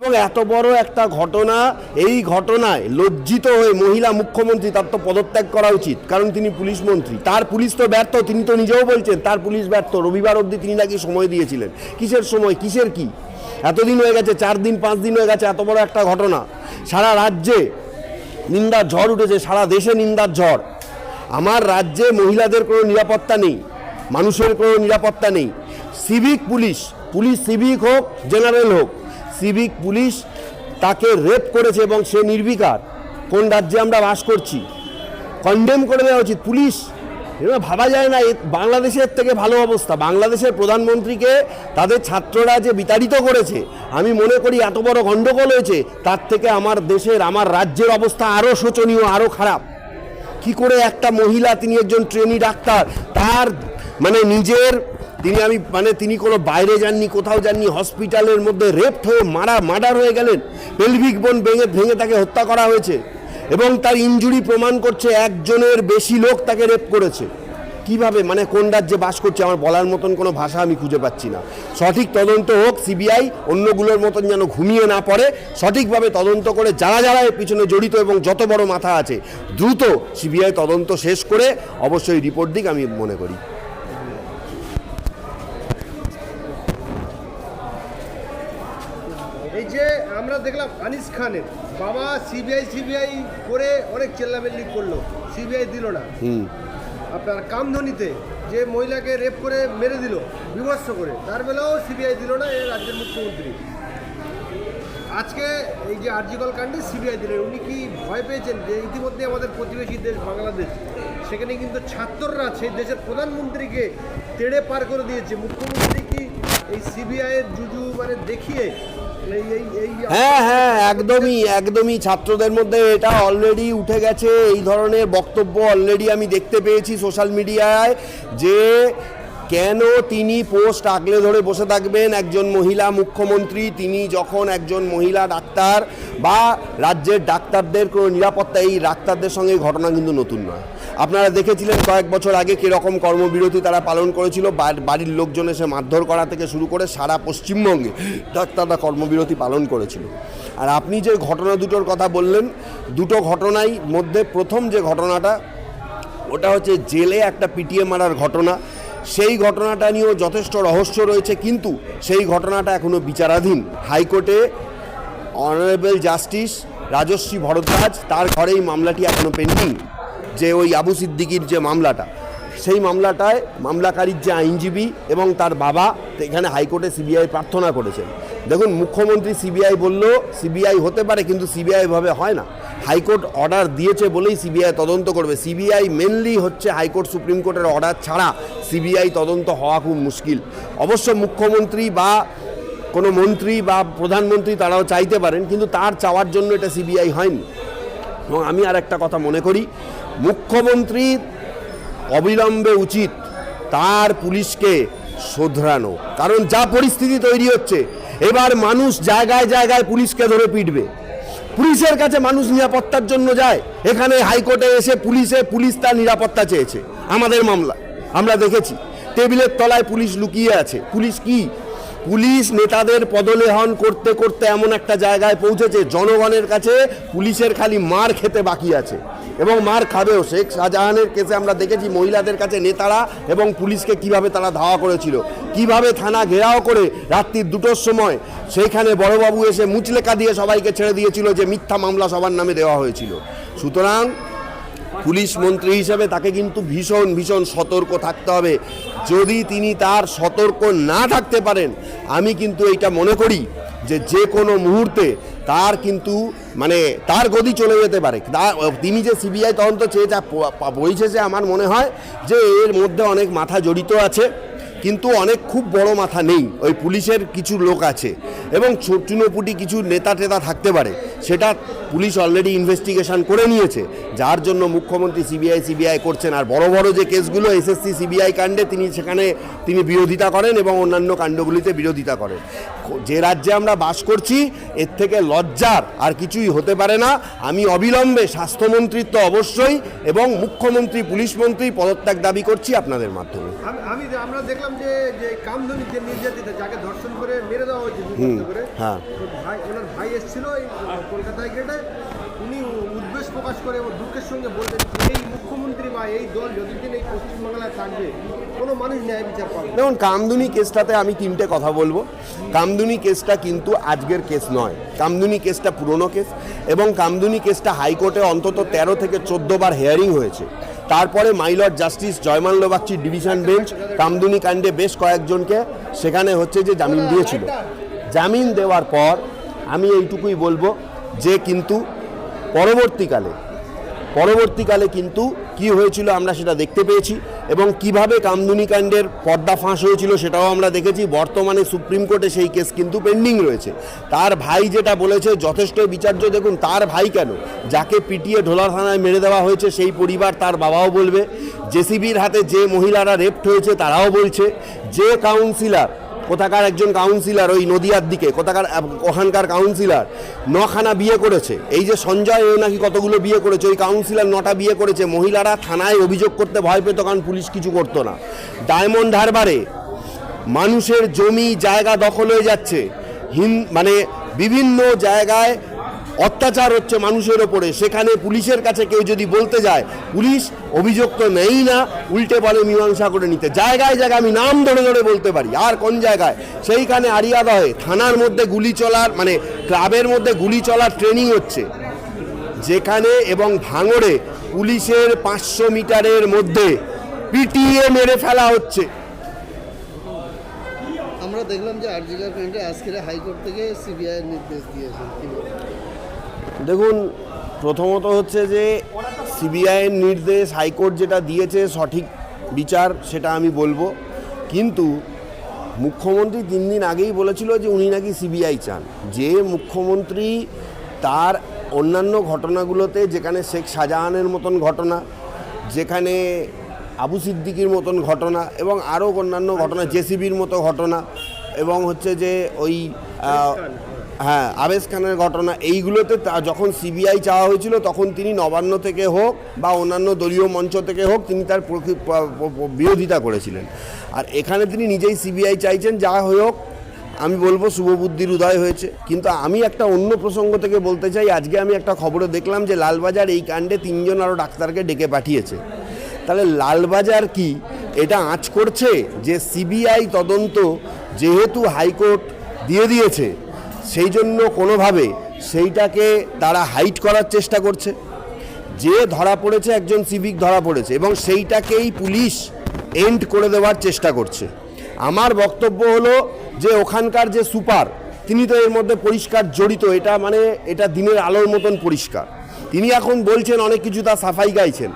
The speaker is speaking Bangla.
এবং এত বড় একটা ঘটনা, এই ঘটনায় লজ্জিত হয়ে মহিলা মুখ্যমন্ত্রী তার তো পদত্যাগ করা উচিত, কারণ তিনি পুলিশ মন্ত্রী। তার পুলিশ তো ব্যর্থ, তিনি তো নিজেও বলছেন, তার পুলিশ ব্যর্থ। রবিবার অবধি তিনি নাকি সময় দিয়েছিলেন। কিসের সময়, কিসের কি? এতদিন হয়ে গেছে, চার দিন, পাঁচ দিন হয়ে গেছে, এত বড় একটা ঘটনা। সারা রাজ্যে নিন্দার ঝড় উঠেছে, সারা দেশে নিন্দার ঝড়। আমার রাজ্যে মহিলাদের কোনো নিরাপত্তা নেই, মানুষের কোনো নিরাপত্তা নেই। সিভিক পুলিশ পুলিশ সিভিক হোক, জেনারেল হোক সিভিক পুলিশ তাকে রেপ করেছে এবং সে নির্বিকার। কোন রাজ্যে আমরা বাস করছি? কন্ডেম করে দেওয়া উচিত। পুলিশ এবার ভাবা যায় না। বাংলাদেশের থেকে ভালো অবস্থা। বাংলাদেশের প্রধানমন্ত্রীকে তাদের ছাত্ররা যে বিতাড়িত করেছে, আমি মনে করি এত বড় গণ্ডগোল হয়েছে, তার থেকে আমার দেশের, আমার রাজ্যের অবস্থা আরও শোচনীয় আরও খারাপ। কি করে একটা মহিলা, তিনি একজন ট্রেনি ডাক্তার, তার মানে নিজের তিনি আমি মানে তিনি কোনো বাইরে যাননি, কোথাও যাননি, হসপিটালের মধ্যে রেপ্ট হয়ে মারা মার্ডার হয়ে গেলেন। পেলভিক বোন ভেঙে ভেঙে তাকে হত্যা করা হয়েছে। এবং তার ইনজুরি প্রমাণ করছে, একজনের বেশি লোক তাকে রেপ করেছে। কীভাবে মানে কোন রাজ্যে বাস করছে, আমার বলার মতন কোনো ভাষা আমি খুঁজে পাচ্ছি না। সঠিক তদন্ত হোক, সিবিআই অন্যগুলোর মতন যেন ঘুমিয়ে না পড়ে, সঠিকভাবে তদন্ত করে যারা যারা এর পিছনে জড়িত এবং যত বড় মাথা আছে, দ্রুত সিবিআই তদন্ত শেষ করে অবশ্যই রিপোর্ট দিক, আমি মনে করি এই যে আমরা দেখলাম আনিস খানের। বাবা সিবিআই সিবিআই করে অনেক চেল্লামেল্লি করল। সিবিআই দিল না। আপনার কামধনিতে যে মহিলাকে রেপ করে মেরে দিল বিভৎস করে তার বেলাও সিবিআই দিল না এই রাজ্যের মুখ্যমন্ত্রী। আজকে এই যে আরজিকল কাণ্ডে সিবিআই দিলেন উনি কি ভয় পেয়েছেন যে ইতিমধ্যে আমাদের প্রতিবেশী দেশ বাংলাদেশ সেখানে কিন্তু ছাত্ররা সেই দেশের প্রধানমন্ত্রীকে তেড়ে পার করে দিয়েছে। মুখ্যমন্ত্রী কি এই সিবিআইয়ের জুজু মানে দেখিয়ে হ্যাঁ হ্যাঁ একদমই একদমই। ছাত্রদের মধ্যে এটা অলরেডি উঠে গেছে। এই ধরনের বক্তব্য অলরেডি আমি দেখতে পেয়েছি সোশ্যাল মিডিয়ায় যে কেন তিনি পোস্ট আগলে ধরে বসে থাকবেন? একজন মহিলা মুখ্যমন্ত্রী, তিনি যখন একজন মহিলা ডাক্তার বা রাজ্যের ডাক্তারদের কোনো নিরাপত্তা, এই ডাক্তারদের সঙ্গে ঘটনা কিন্তু নতুন নয়। আপনারা দেখেছিলেন কয়েক বছর আগে কীরকম কর্মবিরতি তারা পালন করেছিল। বাড়ির লোকজন এসে মারধর করা থেকে শুরু করে সারা পশ্চিমবঙ্গে ডাক্তাররা কর্মবিরতি পালন করেছিল। আর আপনি যে ঘটনা দুটোর কথা বললেন, দুটো ঘটনাই মধ্যে প্রথম যে ঘটনাটা, ওটা হচ্ছে জেলে একটা পিটিএ মারার ঘটনা। সেই ঘটনাটা নিয়েও যথেষ্ট রহস্য রয়েছে, কিন্তু সেই ঘটনাটা এখনও বিচারাধীন। হাইকোর্টে অনারেবল জাস্টিস রাজশ্রী ভরদ্বাজ তার ঘরেই মামলাটি এখনও পেন্ডিং, যে ওই আবু সিদ্দিকির যে মামলাটা। সেই মামলাটায় মামলাকারীর যে আইনজীবী এবং তার বাবা, এখানে হাইকোর্টে সিবিআই প্রার্থনা করেছেন। দেখুন, মুখ্যমন্ত্রী সিবিআই বলল, সিবিআই হতে পারে, কিন্তু সিবিআই ভাবে হয় না। হাইকোর্ট অর্ডার দিয়েছে বলেই সিবিআই তদন্ত করবে। সিবিআই মেনলি হচ্ছে হাইকোর্ট, সুপ্রিম কোর্টের অর্ডার ছাড়া সিবিআই তদন্ত হওয়া খুব মুশকিল। অবশ্য মুখ্যমন্ত্রী বা কোনো মন্ত্রী বা প্রধানমন্ত্রী তারাও চাইতে পারেন, কিন্তু তার চাওয়ার জন্য এটা সিবিআই হয়নি। এবং আমি আর একটা কথা মনে করি মুখ্যমন্ত্রীর অবিলম্বে উচিত তার পুলিশকে শোধরানো। কারণ যা পরিস্থিতি তৈরি হচ্ছে, এবার মানুষ জায়গায় জায়গায় পুলিশকে ধরে পিটবে। পুলিশের কাছে মানুষ নিরাপত্তার জন্য যায়। এখানে হাইকোর্টে এসে পুলিশে পুলিশ তার নিরাপত্তা চেয়েছে। আমাদের মামলা, আমরা দেখেছি। টেবিলের তলায় পুলিশ লুকিয়ে আছে। পুলিশ কি? পুলিশ নেতাদের পদলেহন করতে করতে এমন একটা জায়গায় পৌঁছেছে, জনগণের কাছে পুলিশের খালি মার খেতে বাকি আছে। এবং মার খাবেও শেখ শাহজাহানের কেসে আমরা দেখেছি মহিলাদের কাছে নেতারা এবং পুলিশকে কীভাবে তারা ধাওয়া করেছিল। কীভাবে থানা ঘেরাও করে রাত্রির দুটোর সময় সেইখানে বড়বাবু এসে মুচলেকা দিয়ে সবাইকে ছেড়ে দিয়েছিল যে মিথ্যা মামলা সবার নামে দেওয়া হয়েছিল। সুতরাং পুলিশ মন্ত্রী হিসেবে তাকে কিন্তু ভীষণ ভীষণ সতর্ক থাকতে হবে। যদি তিনি তার সতর্ক না থাকতে পারেন, আমি কিন্তু এইটা মনে করি যে যে কোনো মুহূর্তে তার কিন্তু মানে তার গদি চলে যেতে পারে। তিনি যে সিবিআই তদন্ত চেয়ে যা বইছে আমার মনে হয় যে এর মধ্যে অনেক মাথা জড়িত আছে, কিন্তু অনেক খুব বড় মাথা নেই। ওই পুলিশের কিছু লোক আছে। এবং চুনোপুটি কিছু নেতা টেতা থাকতে পারে সেটা পুলিশ অলরেডি ইনভেস্টিগেশন করে নিয়েছে। যার জন্য মুখ্যমন্ত্রী সিবিআই সিবিআই করছেন। আর বড় বড় যে কেসগুলো এসএসসি সিবিআই কাণ্ডে তিনি সেখানে তিনি বিরোধিতা করেন এবং অন্যান্য কাণ্ডগুলিতে বিরোধিতা করেন। যে রাজ্যে আমরা বাস করছি এর থেকে লজ্জার আর কিছুই হতে পারে না। আমি অবিলম্বে স্বাস্থ্যমন্ত্রিত্ব অবশ্যই এবং মুখ্যমন্ত্রী পুলিশ মন্ত্রী পদত্যাগ দাবি করছি আপনাদের মাধ্যমে। আমি আমি আমরা দেখলাম যে যে কামধনি যে নির্যাতিতা যাকে ধর্ষণ করে মেরে দেওয়া হয়েছে হ্যাঁ। ভাই ওনার ভাই এসেছিল এই কলকাতায় গেটে উনি উদ্বেগ প্রকাশ করে দুঃখের সঙ্গে বললেন এই মুখ্যমন্ত্রী বা এই দল যতদিন এই পশ্চিমবাংলায় থাকবে কোনো মানুষ ন্যায় বিচার পাবে দেখুন কামদুনি কেসটাতে আমি তিনটে কথা বলব। কামদুনি কেসটা কিন্তু আজকের কেস নয়। কামদুনি কেসটা পুরনো কেস এবং কামদুনি কেসটা হাইকোর্টে অন্তত তেরো থেকে চোদ্দ বার হেয়ারিং হয়েছে। তারপরে মাইলর জাস্টিস জয়মাল্য বাগচির ডিভিশন বেঞ্চ কামদুনি কাণ্ডে বেশ কয়েকজনকে সেখানে হচ্ছে যে জামিন দিয়েছিল। জামিন দেওয়ার পর আমি এইটুকুই বলব যে কিন্তু পরবর্তীকালে পরবর্তীকালে কিন্তু কি হয়েছিল আমরা সেটা দেখতে পেয়েছি এবং কীভাবে কামদুনি কাণ্ডের পর্দা ফাঁস হয়েছিল সেটাও আমরা দেখেছি। বর্তমানে সুপ্রিম কোর্টে সেই কেস কিন্তু পেন্ডিং রয়েছে। তার ভাই যেটা বলেছে, যথেষ্ট বিচার্য, দেখুন তার ভাই কেন? যাকে পিটিয়ে ঢোলা থানায় মেরে দেওয়া হয়েছে, সেই পরিবার তার বাবাও বলবে। জেসিবির হাতে যে মহিলারা রেপ্ট হয়েছে, তারাও বলছে। যে কাউন্সিলর কোথাকার একজন কাউন্সিলার ওই নদিয়ার দিকে, কোথাকার ওখানকার কাউন্সিলার নখানা বিয়ে করেছে। এই যে সঞ্জয় ও নাকি কতগুলো বিয়ে করেছে, ওই কাউন্সিলার নটা বিয়ে করেছে, মহিলারা থানায় অভিযোগ করতে ভয় পেত কারণ পুলিশ কিছু করতো না। ডায়মন্ড হারবারে মানুষের জমি জায়গা দখল হয়ে যাচ্ছে। হিন মানে বিভিন্ন জায়গায় অত্যাচার হচ্ছে মানুষের ওপরে। সেখানে পুলিশের কাছে কেউ যদি বলতে যায়, পুলিশ অভিযোগ তো নেই না, উল্টে বলে মীমাংসা করে নিতে। জায়গায় জায়গায় আমি নাম ধরে ধরে বলতে পারি, আর কোন জায়গায়? সেইখানে আরিয়াদহে থানার মধ্যে গুলি চলার মানে ক্লাবের মধ্যে গুলি চলার ট্রেনিং হচ্ছে। যেখানে এবং ভাঙড়ে পুলিশের পাঁচশো মিটারের মধ্যে পিটিয়ে মেরে ফেলা হচ্ছে। আমরা দেখলাম যে আরজিকার কাণ্ডে আজকের হাইকোর্ট থেকে সিবিআই নির্দেশ দিয়েছে। কি বলবেন? দেখুন, প্রথমত হচ্ছে যে সিবিআইয়ের নির্দেশ হাইকোর্ট যেটা দিয়েছে সঠিক বিচার, সেটা আমি বলব। কিন্তু মুখ্যমন্ত্রী তিন দিন আগেই বলেছিল যে উনি নাকি সিবিআই চান। যে মুখ্যমন্ত্রী তার অন্যান্য ঘটনাগুলোতে, যেখানে শেখ শাহজাহানের মতন ঘটনা, যেখানে আবু সিদ্দিকির মতন ঘটনা এবং আরও অন্যান্য ঘটনা, জেসিবির মতো ঘটনা এবং হচ্ছে যে ওই হ্যাঁ আবেজ খানের ঘটনা, এইগুলোতে যখন সিবিআই চাওয়া হয়েছিল, তখন তিনি নবান্ন থেকে হোক বা অন্যান্য দলীয় মঞ্চ থেকে হোক, তিনি তার বিরোধিতা করেছিলেন। আর এখানে তিনি নিজেই সিবিআই চাইছেন, যা হোক, আমি বলব শুভবুদ্ধির উদয় হয়েছে। কিন্তু আমি একটা অন্য প্রসঙ্গ থেকে বলতে চাই, আজকে আমি একটা খবরে দেখলাম যে লালবাজার এই কাণ্ডে তিনজন আরও ডাক্তারকে ডেকে পাঠিয়েছে। তাহলে লালবাজার কি? এটা আঁচ করছে যে সিবিআই তদন্ত যেহেতু হাইকোর্ট দিয়ে দিয়েছে সেই জন্য কোনোভাবে সেইটাকে তারা হাইট করার চেষ্টা করছে। যে ধরা পড়েছে, একজন সিভিক ধরা পড়েছে এবং সেইটাকেই পুলিশ এন্ড করে দেওয়ার চেষ্টা করছে। আমার বক্তব্য হলো যে ওখানকার যে সুপার, তিনি তো এর মধ্যে পরিষ্কার জড়িত, এটা মানে এটা দিনের আলোর মতন পরিষ্কার। তিনি এখন বলছেন, অনেক কিছু তা সাফাই গাইছেন।